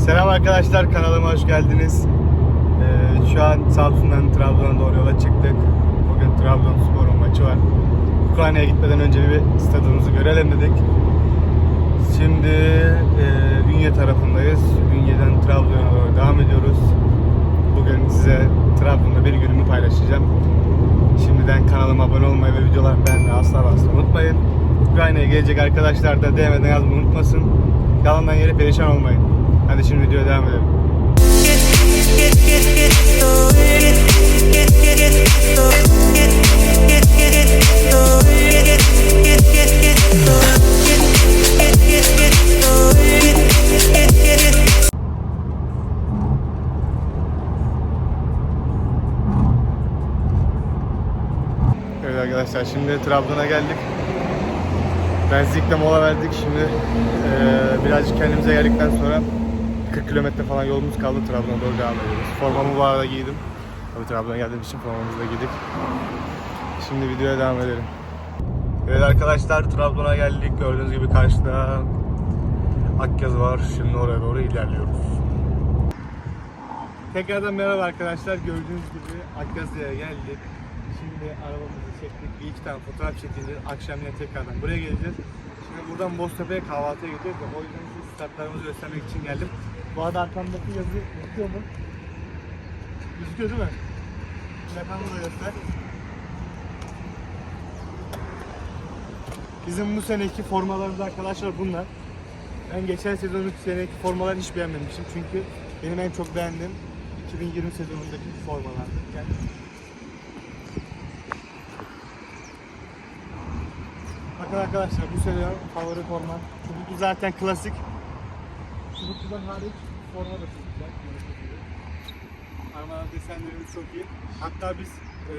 Selam arkadaşlar kanalıma hoş geldiniz. Ee, şu an Samsun'dan Trabzon'a doğru yola çıktık. Bugün Trabzonspor'un maçı var. Ukrayna'ya gitmeden önce bir stadımızı görelim dedik. Şimdi e, Ünye tarafındayız. Ünye'den Trabzon'a doğru devam ediyoruz. Bugün size Trabzon'da bir günümü paylaşacağım. Şimdiden kanalıma abone olmayı ve videolar beğenmeyi asla asla unutmayın. Ukrayna'ya gelecek arkadaşlar da DM'den yazmayı unutmasın. Yalandan yere perişan olmayın. Hadi şimdi videoya devam edelim. Evet arkadaşlar şimdi Trabzon'a geldik. Benzinlikte mola verdik. Şimdi eee, birazcık kendimize geldikten sonra 40 kilometre falan yolumuz kaldı. Trabzon'a doğru devam ediyoruz. Formamı bu arada giydim. Tabii Trabzon'a geldiğim için formamızı da giydik. Şimdi videoya devam edelim. Evet arkadaşlar Trabzon'a geldik. Gördüğünüz gibi karşıda Akyaz var. Şimdi oraya doğru ilerliyoruz. Tekrardan merhaba arkadaşlar. Gördüğünüz gibi Akyazı'ya geldik. Şimdi arabamızı çektik. Bir iki tane fotoğraf çekeceğiz. Akşam yine tekrardan buraya geleceğiz. Şimdi buradan Boztepe'ye kahvaltıya gideceğiz de o yüzden size statlarımızı göstermek için geldim. Bu arada arkamdaki yazı gözüküyor mu? Gözüküyor değil mi? Plakamı da göster. Bizim bu seneki formalarımız arkadaşlar bunlar. Ben geçen sezonun seneki formaları hiç beğenmemiştim çünkü benim en çok beğendiğim 2020 sezonundaki formalardı. Yani Bakın arkadaşlar bu sene favori forma. Çubuklu zaten klasik. Çubukludan hariç forma da güzel. Armada desenlerimiz çok iyi. Hatta biz e,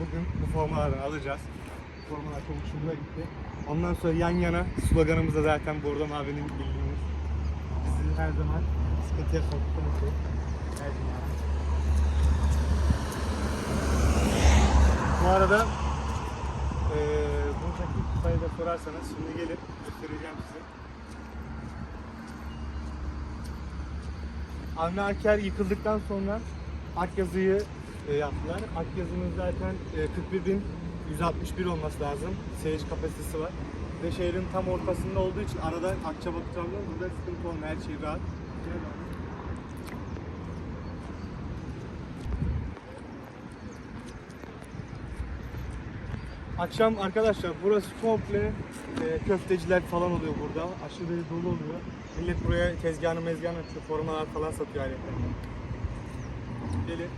bugün bu formalardan alacağız. Formalar hoşumuza gitti. Ondan sonra yan yana sloganımız da zaten buradan abinin bildiğiniz. Bizi her zaman sıkıntıya soktuğumuz şey. Her zaman. Bu arada ee, buradaki kupayı da sorarsanız şimdi gelin göstereceğim size. Avni yıkıldıktan sonra Akyazı'yı e, yaptılar. Akyazı'nın zaten e, 41.161 olması lazım. Seyirci kapasitesi var. Ve şehrin tam ortasında olduğu için arada Akçabat Trabzon burada sıkıntı olmuyor. Her şey rahat. Akşam arkadaşlar burası komple e, köfteciler falan oluyor burada. Aşırı dolu oluyor. Millet buraya tezgahını mezgahını açıyor. Formalar falan satıyor ayrıca. Gelin.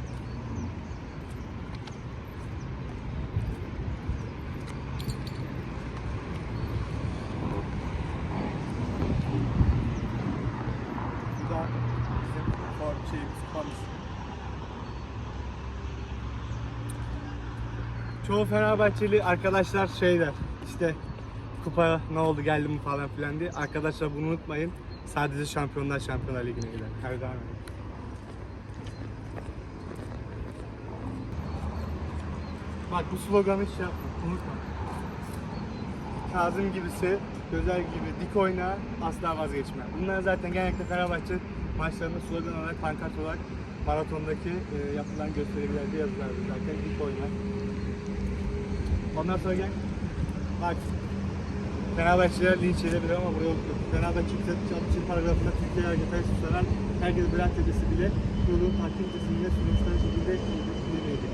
Çoğu Fenerbahçeli arkadaşlar şeyler işte kupa ne oldu geldi mi falan filan diye. Arkadaşlar bunu unutmayın. Sadece Şampiyonlar Şampiyonlar Ligi'ne gider. Her daim. Bak bu sloganı hiç yapma, unutma. Kazım gibisi, Gözel gibi dik oyna, asla vazgeçme. Bunlar zaten genellikle Fenerbahçe maçlarında slogan olarak, pankart olarak maratondaki e, yapılan gösterilerde yazılardı zaten dik oyna. Ondan sonra gel. Bak. Fenerbahçeliler linç edebilir ama buraya yok. Fenerbahçe Çatçı paragrafında Türkiye Hareket susaran herkes Bülent Tepesi bile kurulun takdim kesiminde sürüşten şekilde dinlemeyecek.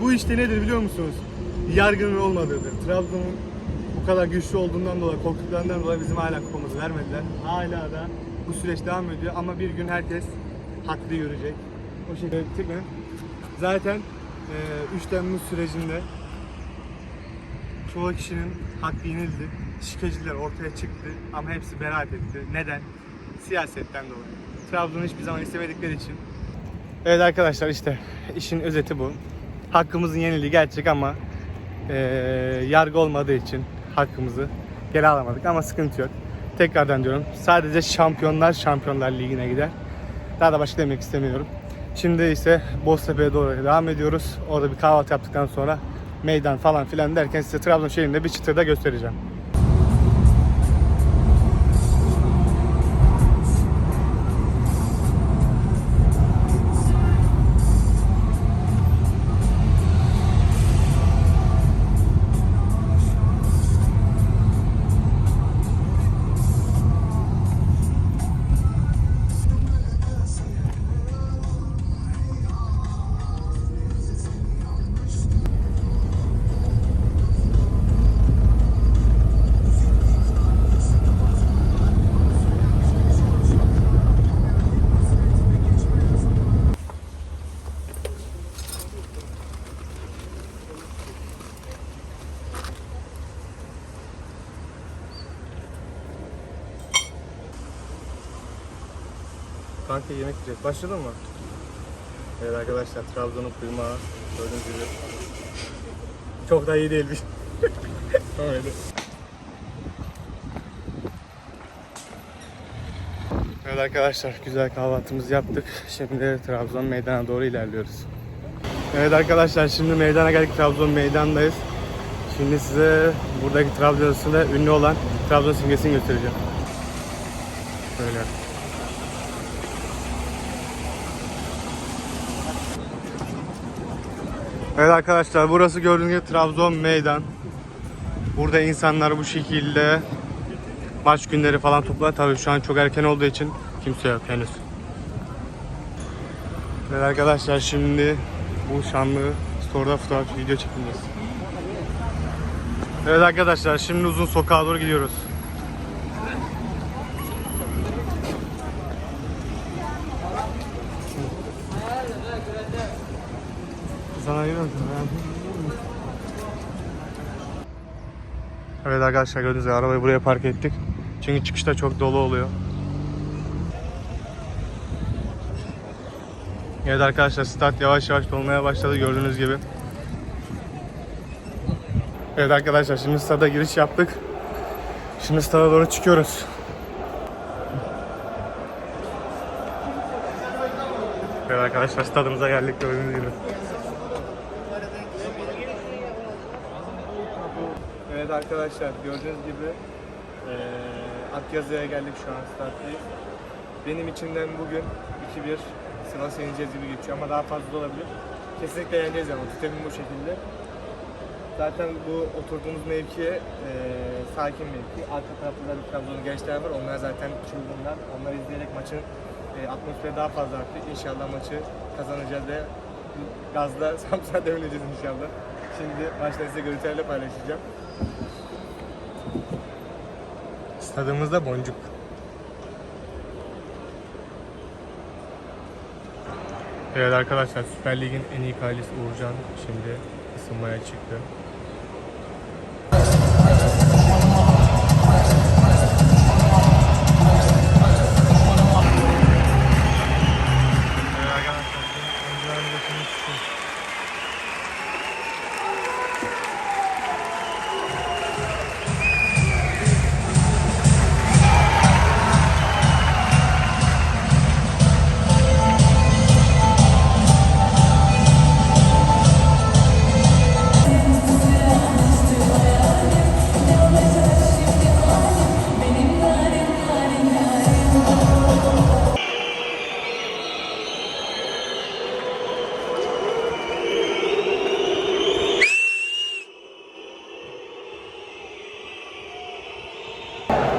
Bu işte nedir biliyor musunuz? Yargının olmadığıdır. Trabzon'un bu kadar güçlü olduğundan dolayı, korktuklarından dolayı bizim hala kupamızı vermediler. Hala da bu süreç devam ediyor ama bir gün herkes haklı görecek. O şekilde. Zaten e, 3 Temmuz sürecinde çoğu kişinin hakkı yenildi. Şikeciler ortaya çıktı ama hepsi beraat etti. Neden? Siyasetten dolayı. Trabzon'u hiçbir zaman istemedikleri için. Evet arkadaşlar işte işin özeti bu. Hakkımızın yenildiği gerçek ama eee, yargı olmadığı için hakkımızı geri alamadık ama sıkıntı yok. Tekrardan diyorum sadece şampiyonlar şampiyonlar ligine gider. Daha da başka demek istemiyorum. Şimdi ise Boztepe'ye doğru devam ediyoruz. Orada bir kahvaltı yaptıktan sonra meydan falan filan derken size Trabzon şehrinde bir çıtırda göstereceğim. Kanka yemek yiyeceğiz. Başladın mı? Evet arkadaşlar Trabzon'un kıymağı gördüğünüz gibi. Çok da iyi değilmiş. Öyle. Evet arkadaşlar güzel kahvaltımızı yaptık. Şimdi Trabzon meydana doğru ilerliyoruz. Evet arkadaşlar şimdi meydana geldik Trabzon meydandayız. Şimdi size buradaki Trabzon'da ünlü olan Trabzon simgesini göstereceğim. Böyle. Evet arkadaşlar burası gördüğünüz gibi Trabzon meydan. Burada insanlar bu şekilde maç günleri falan toplar. Tabii şu an çok erken olduğu için kimse yok henüz. Evet arkadaşlar şimdi bu şanlı store'da fotoğraf video çekeceğiz. Evet arkadaşlar şimdi uzun sokağa doğru gidiyoruz. Sana. Evet arkadaşlar gördüğünüz gibi arabayı buraya park ettik. Çünkü çıkışta çok dolu oluyor. Evet arkadaşlar start yavaş yavaş dolmaya başladı gördüğünüz gibi. Evet arkadaşlar şimdi stada giriş yaptık. Şimdi stada doğru çıkıyoruz. Evet arkadaşlar stadımıza geldik gördüğünüz gibi. Arkadaşlar gördüğünüz gibi eee Akyazı'ya geldik şu an starttayız. Benim içinden bugün 2-1 Sivas'a yeneceğiz gibi geçiyor ama daha fazla da olabilir. Kesinlikle yeneceğiz ama tutemim bu şekilde. Zaten bu oturduğumuz mevkiye eee sakin mevki. Arka tarafta da bir Trabzon'un gençler var. Onlar zaten çılgınlar. Onları izleyerek maçın eee atmosferi daha fazla arttı. İnşallah maçı kazanacağız ve gazla Samsun'a devineceğiz inşallah. Şimdi maçta size görüntülerle paylaşacağım. Stadımızda boncuk. Evet arkadaşlar Süper Lig'in en iyi kalecisi Uğurcan şimdi ısınmaya çıktı.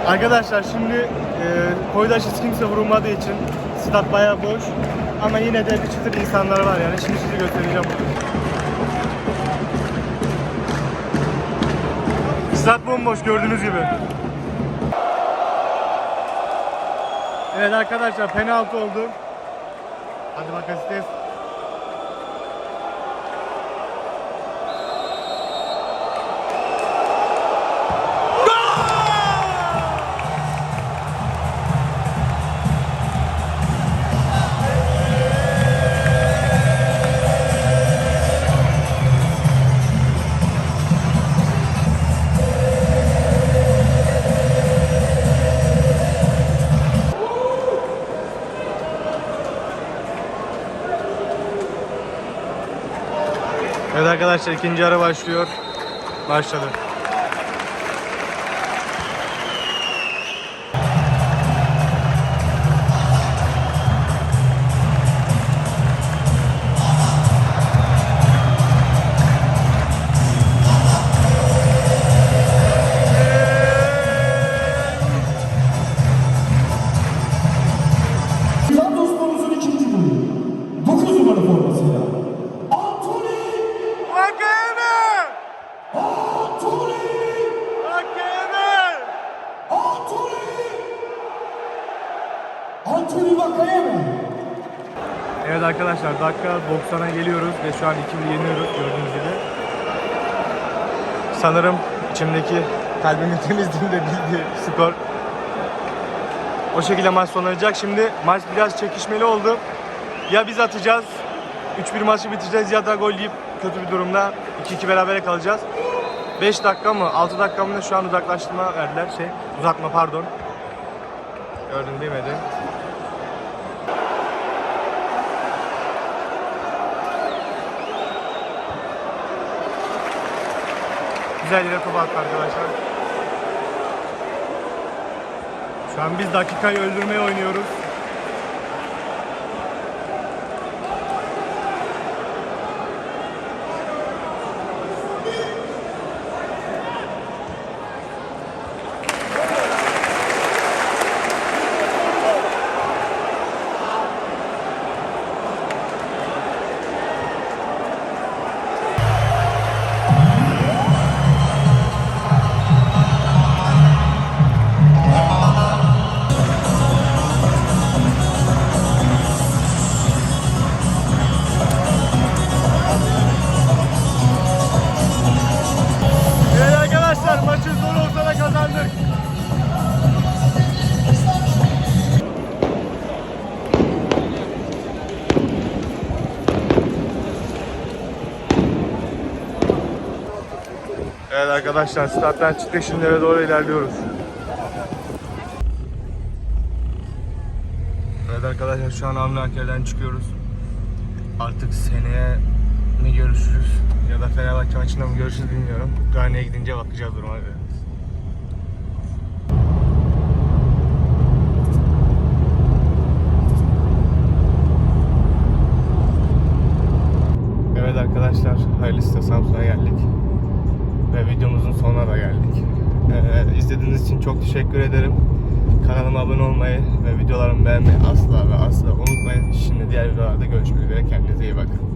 Arkadaşlar şimdi e, koydaş hiç kimse vurulmadığı için stat bayağı boş. Ama yine de bir çıtır insanlar var yani. Şimdi size göstereceğim bunu. Stat bomboş gördüğünüz gibi. Evet arkadaşlar penaltı oldu. Hadi bakalım Stes. Arkadaşlar ikinci ara başlıyor. Başladı. Antony Vakayeme. Evet arkadaşlar dakika 90'a geliyoruz ve şu an 2-1 yeniyoruz gördüğünüz gibi. Sanırım içimdeki kalbimin temizliğinde bildiği skor. O şekilde maç sonlanacak. Şimdi maç biraz çekişmeli oldu. Ya biz atacağız, 3-1 maçı bitireceğiz ya da gol yiyip kötü bir durumda 2-2 berabere kalacağız. 5 dakika mı 6 dakika mı ne şu an uzaklaştırma verdiler şey uzatma pardon. Gördüm demedi. Güzel yere top arkadaşlar. Şu an biz dakikayı öldürmeye oynuyoruz. Evet arkadaşlar stat'tan çıktık şimdi eve doğru ilerliyoruz. Evet arkadaşlar şu an Avni çıkıyoruz. Artık seneye mi görüşürüz ya da Fenerbahçe maçında mı görüşürüz bilmiyorum. Ukrayna'ya gidince bakacağız duruma göre. Evet arkadaşlar hayırlısı Samsun'a geldik. Ve videomuzun sonuna da geldik. Ee, izlediğiniz için çok teşekkür ederim. Kanalıma abone olmayı ve videolarımı beğenmeyi asla ve asla unutmayın. Şimdi diğer videolarda görüşmek üzere. Kendinize iyi bakın.